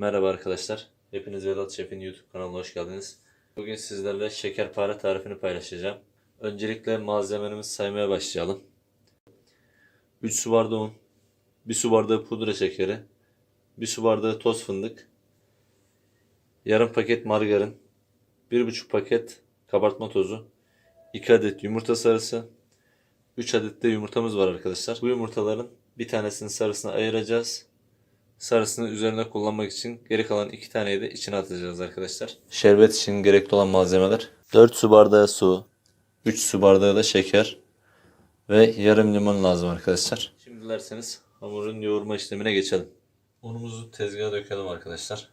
Merhaba arkadaşlar. Hepiniz Vedat Şef'in YouTube kanalına hoş geldiniz. Bugün sizlerle şekerpare tarifini paylaşacağım. Öncelikle malzemelerimizi saymaya başlayalım. 3 su bardağı un, 1 su bardağı pudra şekeri, 1 su bardağı toz fındık, yarım paket margarin, 1,5 paket kabartma tozu, 2 adet yumurta sarısı, 3 adet de yumurtamız var arkadaşlar. Bu yumurtaların bir tanesinin sarısını ayıracağız. Sarısını üzerine kullanmak için geri kalan iki taneyi de içine atacağız arkadaşlar. Şerbet için gerekli olan malzemeler 4 su bardağı su, 3 su bardağı da şeker ve yarım limon lazım arkadaşlar. Şimdi dilerseniz hamurun yoğurma işlemine geçelim. Unumuzu tezgaha dökelim arkadaşlar.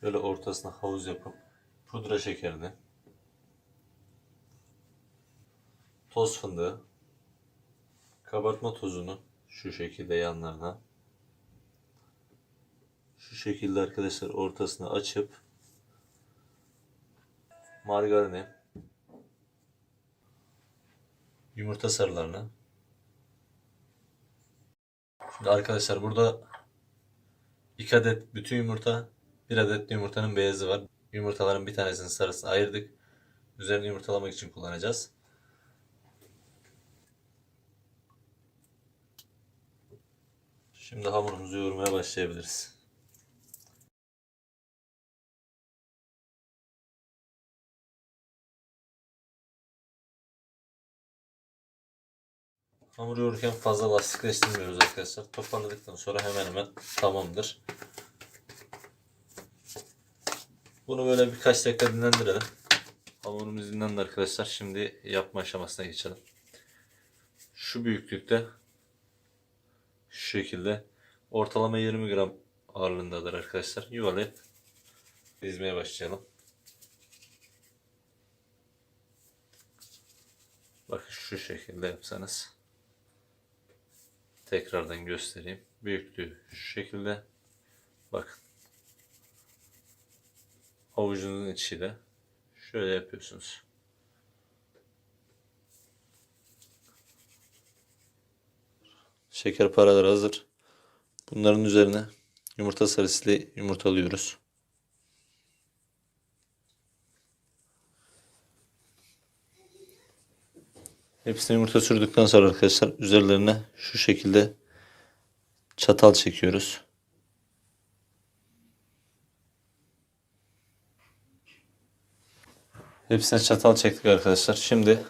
Şöyle ortasına havuz yapıp pudra şekerini, toz fındığı, kabartma tozunu şu şekilde yanlarına şu şekilde arkadaşlar ortasını açıp margarini yumurta sarılarını Şimdi arkadaşlar burada 2 adet bütün yumurta, 1 adet de yumurtanın beyazı var. Yumurtaların bir tanesinin sarısını ayırdık. Üzerine yumurtalamak için kullanacağız. Şimdi hamurumuzu yoğurmaya başlayabiliriz. Hamur yoğururken fazla lastikleştirmiyoruz arkadaşlar. Toparladıktan sonra hemen hemen tamamdır. Bunu böyle birkaç dakika dinlendirelim. Hamurumuz dinlendi arkadaşlar. Şimdi yapma aşamasına geçelim. Şu büyüklükte şu şekilde ortalama 20 gram ağırlığındadır arkadaşlar. Yuvarlayıp dizmeye başlayalım. Bakın şu şekilde yapsanız. Tekrardan göstereyim. Büyüklüğü şu şekilde. Bakın. Avucunuzun içiyle şöyle yapıyorsunuz. Şeker paraları hazır. Bunların üzerine yumurta sarısıyla yumurtalıyoruz. Hepsine yumurta sürdükten sonra arkadaşlar üzerlerine şu şekilde çatal çekiyoruz. Hepsine çatal çektik arkadaşlar. Şimdi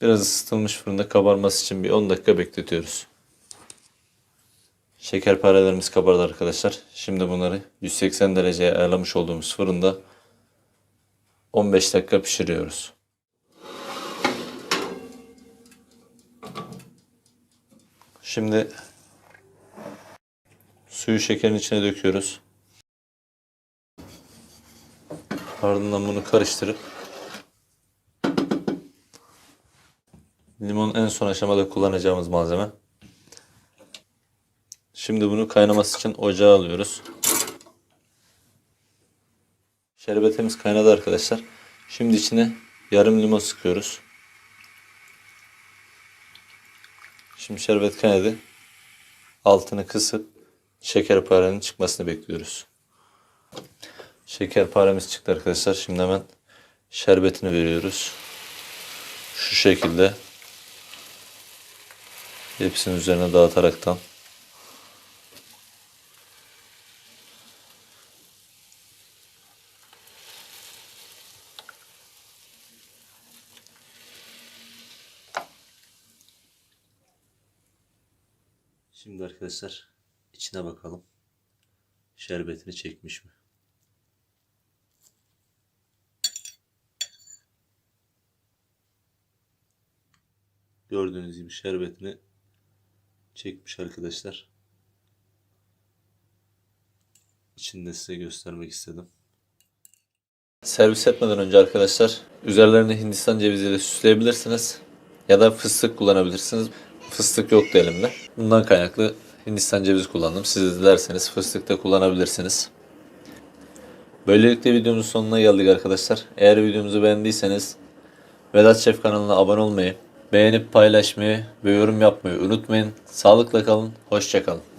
biraz ısıtılmış fırında kabarması için bir 10 dakika bekletiyoruz. Şekerparelerimiz kabardı arkadaşlar. Şimdi bunları 180 dereceye ayarlamış olduğumuz fırında 15 dakika pişiriyoruz. Şimdi suyu şekerin içine döküyoruz. Ardından bunu karıştırıp limon en son aşamada kullanacağımız malzeme. Şimdi bunu kaynaması için ocağa alıyoruz. Şerbetimiz kaynadı arkadaşlar. Şimdi içine yarım limon sıkıyoruz. Şimdi şerbet kaynadı. Altını kısıp şekerparenin çıkmasını bekliyoruz. Şekerparemiz çıktı arkadaşlar. Şimdi hemen şerbetini veriyoruz. Şu şekilde hepsinin üzerine dağıtaraktan Şimdi arkadaşlar içine bakalım. Şerbetini çekmiş mi? Gördüğünüz gibi şerbetini çekmiş arkadaşlar. İçinde size göstermek istedim. Servis etmeden önce arkadaşlar üzerlerini Hindistan ceviziyle süsleyebilirsiniz. Ya da fıstık kullanabilirsiniz. Fıstık yoktu elimde. Bundan kaynaklı Hindistan cevizi kullandım. Siz dilerseniz fıstık da kullanabilirsiniz. Böylelikle videomuzun sonuna geldik arkadaşlar. Eğer videomuzu beğendiyseniz Vedat Şef kanalına abone olmayı, beğenip paylaşmayı ve yorum yapmayı unutmayın. Sağlıkla kalın, hoşça kalın.